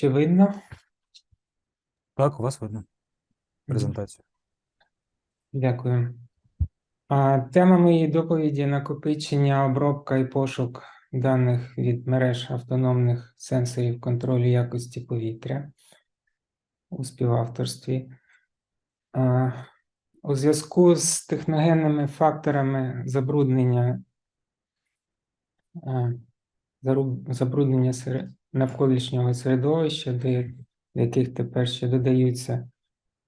Чи видно? Так, у вас видно презентацію. Дякую. А, Тема моєї доповіді накопичення, обробка і пошук даних від мереж автономних сенсорів контролю якості повітря у співавторстві. А, У зв'язку з техногенними факторами забруднення, забруднення сере- навколишнього середовища, до яких тепер ще додаються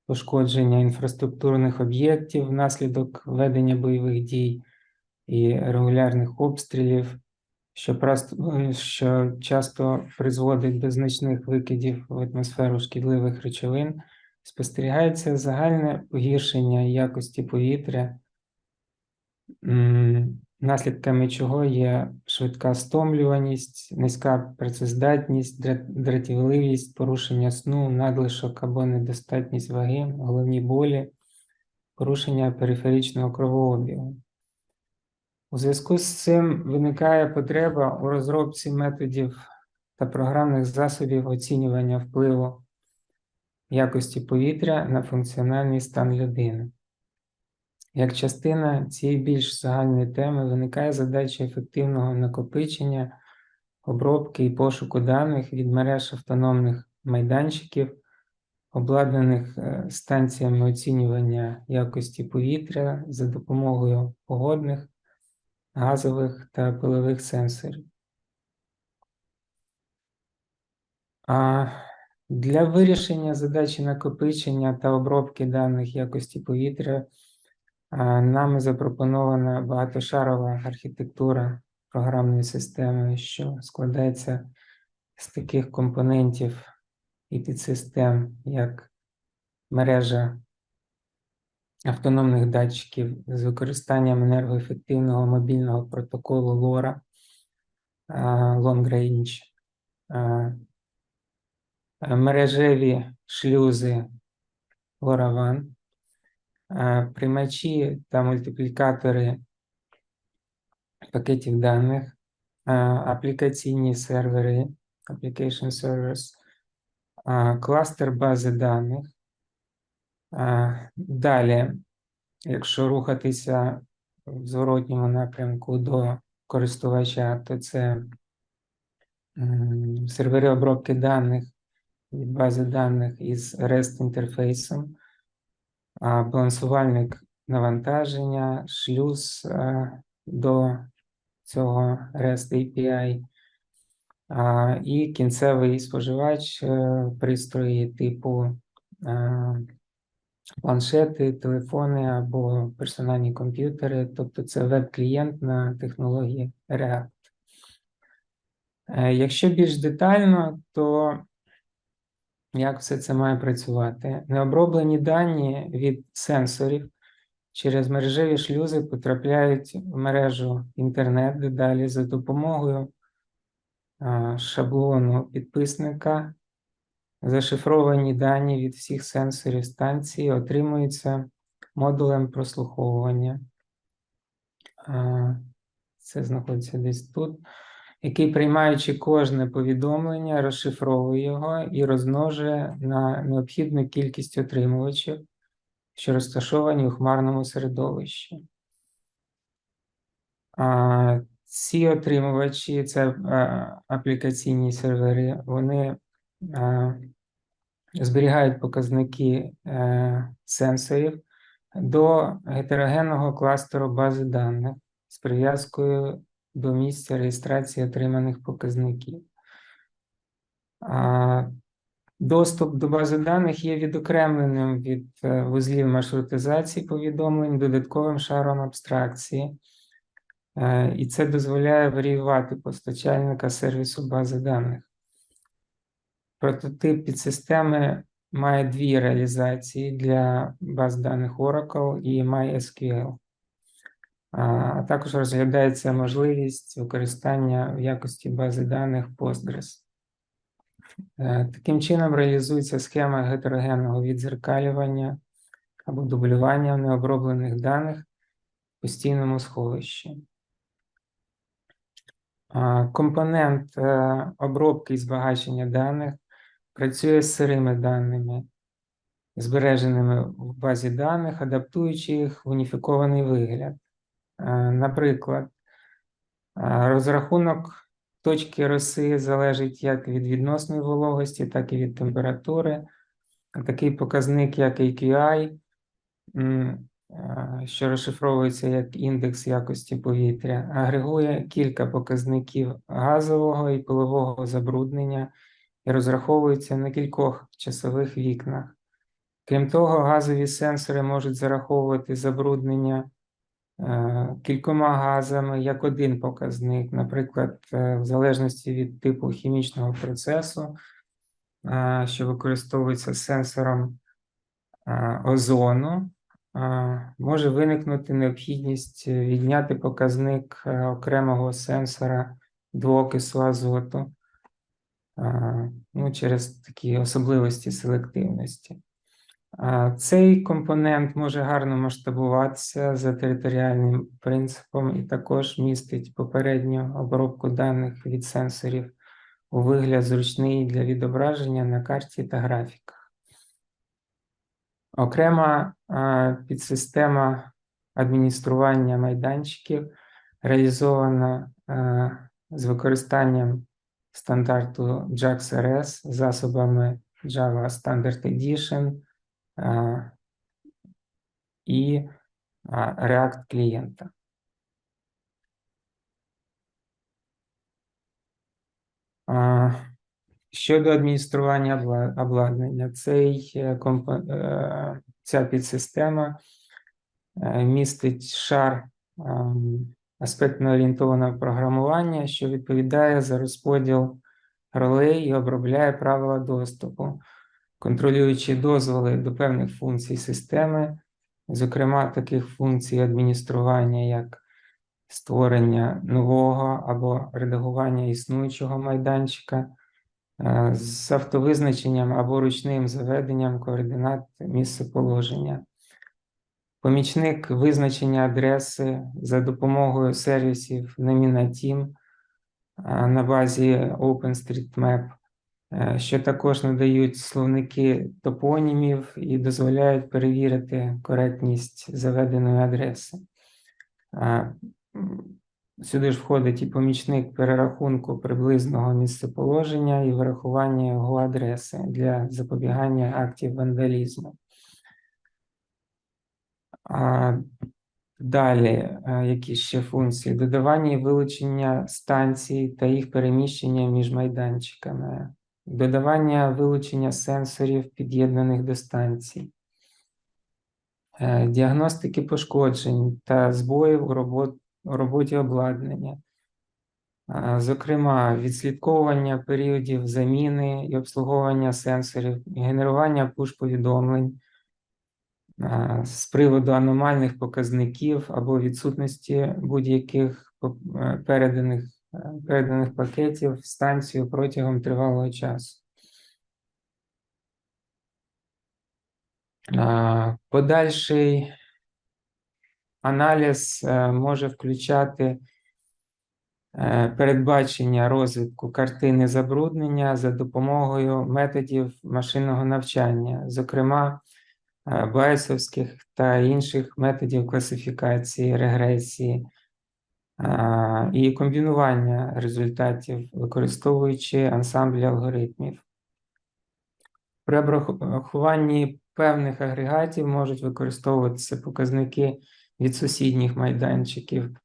пошкодження інфраструктурних об'єктів внаслідок ведення бойових дій і регулярних обстрілів, що, е, часто призводить до значних викидів в атмосферу шкідливих речовин, спостерігається загальне погіршення якості повітря, наслідками чого є швидка стомлюваність, низька працездатність, дратівливість, порушення сну, надлишок або недостатність ваги, головні болі, порушення периферичного кровообігу. У зв'язку з цим виникає потреба у розробці методів та програмних засобів оцінювання впливу якості повітря на функціональний стан людини. Як частина цієї більш загальної теми виникає задача ефективного накопичення, обробки і пошуку даних від мереж автономних майданчиків, обладнаних е, станціями оцінювання якості повітря за допомогою погодних, газових та пилових сенсорів. А для вирішення задачі накопичення та обробки даних якості повітря нами запропонована багатошарова архітектура програмної системи, що складається з таких компонентів і підсистем, як мережа автономних датчиків з використанням енергоефективного мобільного протоколу LoRa, Long Range, мережеві шлюзи LoRaWAN, приймачі та мультиплікатори пакетів даних, аплікаційні сервери, application servers, кластер бази даних. Далі, якщо рухатися в зворотньому напрямку до користувача, то це сервери обробки даних від бази даних із REST інтерфейсом, балансувальник навантаження, шлюз е, до цього REST API, і кінцевий споживач е, пристрої типу е, планшети, телефони або персональні комп'ютери, тобто це веб-клієнт на технології React. Якщо більш детально, то як все це має працювати? Необроблені дані від сенсорів через мережеві шлюзи потрапляють в мережу інтернет дедалі за допомогою шаблону підписника. Зашифровані дані від всіх сенсорів станції отримуються модулем прослуховування. Це знаходиться десь тут, який, приймаючи кожне повідомлення, розшифровує його і розмножує на необхідну кількість отримувачів, що розташовані у хмарному середовищі. А, Ці отримувачі, це а, аплікаційні сервери, вони а, зберігають показники е, сенсорів до гетерогенного кластеру бази даних з прив'язкою до місця реєстрації отриманих показників. Доступ до бази даних є відокремленим від е, вузлів маршрутизації повідомлень додатковим шаром абстракції, Е, і це дозволяє варіювати постачальника сервісу бази даних. Прототип підсистеми має дві реалізації для баз даних Oracle і MySQL. А також розглядається можливість використання в якості бази даних Postgres. Е, Таким чином реалізується схема гетерогенного відзеркалювання або дублювання необроблених даних в постійному сховищі. Компонент е, обробки і збагачення даних працює з сирими даними, збереженими в базі даних, адаптуючи їх в уніфікований вигляд. Е, Наприклад, е, розрахунок точки роси залежить як від відносної вологості, так і від температури. Такий показник, як AQI, е, що розшифровується як індекс якості повітря, агрегує кілька показників газового і пилового забруднення і розраховується на кількох часових вікнах. Крім того, газові сенсори можуть зараховувати забруднення кількома газами як один показник, наприклад, е, в залежності від типу хімічного процесу, е, що використовується сенсором е, озону, е, може виникнути необхідність відняти показник е, окремого сенсора двоокису азоту е, ну, через такі особливості селективності. Цей компонент може гарно масштабуватися за територіальним принципом і також містить попередню обробку даних від сенсорів у вигляд зручний для відображення на карті та графіках. Окрема підсистема адміністрування майданчиків реалізована з використанням стандарту JAX-RS засобами Java Standard Edition а, React клієнта. Щодо адміністрування обладнання, цей е, е, ця підсистема е, містить шар аспектно орієнтованого програмування, що відповідає за розподіл ролей і обробляє правила доступу контролюючи дозволи до певних функцій системи, зокрема таких функцій адміністрування, як створення нового або редагування існуючого майданчика, е, з автовизначенням або ручним заведенням координат місцеположення. Помічник визначення адреси за допомогою сервісів Nominatim е, на базі OpenStreetMap що також надають словники топонімів і дозволяють перевірити коректність заведеної адреси. Е, Сюди ж входить і помічник перерахунку приблизного місцеположення і вирахування його адреси для запобігання актів вандалізму. Далі, е, які ще функції? Додавання і вилучення станцій та їх переміщення між майданчиками, додавання вилучення сенсорів, під'єднаних до станцій, е, діагностики пошкоджень та збоїв у у роботі обладнання, Е, зокрема, відслідковування періодів заміни і обслуговування сенсорів, генерування пуш-повідомлень е, з приводу аномальних показників або відсутності будь-яких переданих, переданих пакетів в станцію протягом тривалого часу. Подальший аналіз е, може включати е, передбачення розвитку картини забруднення за допомогою методів машинного навчання, зокрема е, байсовських та інших методів класифікації, регресії і комбінування результатів, використовуючи ансамблі алгоритмів. При обрахуванні певних агрегатів можуть використовуватися показники від сусідніх майданчиків,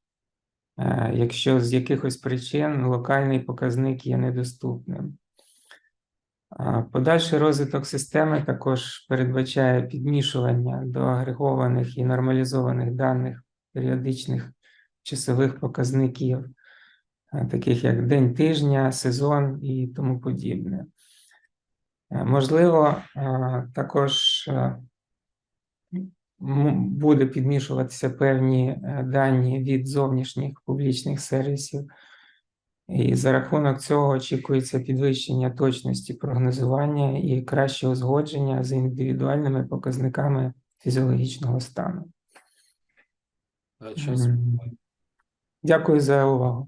е, якщо з якихось причин локальний показник є недоступним. Подальший розвиток системи також передбачає підмішування до агрегованих і нормалізованих даних періодичних часових показників, е, таких як день тижня, сезон і тому подібне. Е, Можливо, е, також буде підмішуватися певні дані від зовнішніх публічних сервісів, і за рахунок цього очікується підвищення точності прогнозування і краще узгодження з індивідуальними показниками фізіологічного стану. А. Дякую за увагу.